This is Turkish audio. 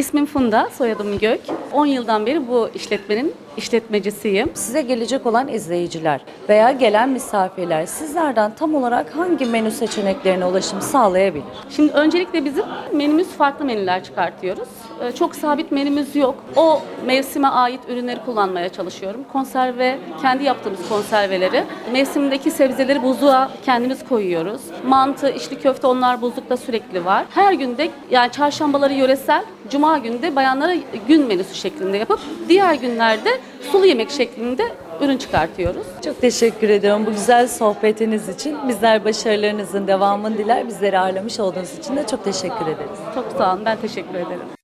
İsmim Funda, soyadım Gök. 10 yıldan beri bu işletmenin işletmecisiyim. Size gelecek olan izleyiciler veya gelen misafirler sizlerden tam olarak hangi menü seçeneklerine ulaşım sağlayabilir? Şimdi öncelikle bizim menümüz farklı menüler çıkartıyoruz. Ee, Çok sabit menümüz yok. O mevsime ait ürünleri kullanmaya çalışıyorum. Konserve, kendi yaptığımız konserveleri. Mevsimdeki sebzeleri buzluğa kendimiz koyuyoruz. Mantı, içli köfte onlar buzlukta sürekli var. Her günde yani çarşambaları yöresel, cuma günde bayanlara gün menüsü şeklinde yapıp diğer günlerde sulu yemek şeklinde ürün çıkartıyoruz. Çok teşekkür ediyorum bu güzel sohbetiniz için. Bizler başarılarınızın devamını diler. Bizleri ağırlamış olduğunuz için de çok teşekkür ederiz. Çok sağ olun. Ben teşekkür ederim.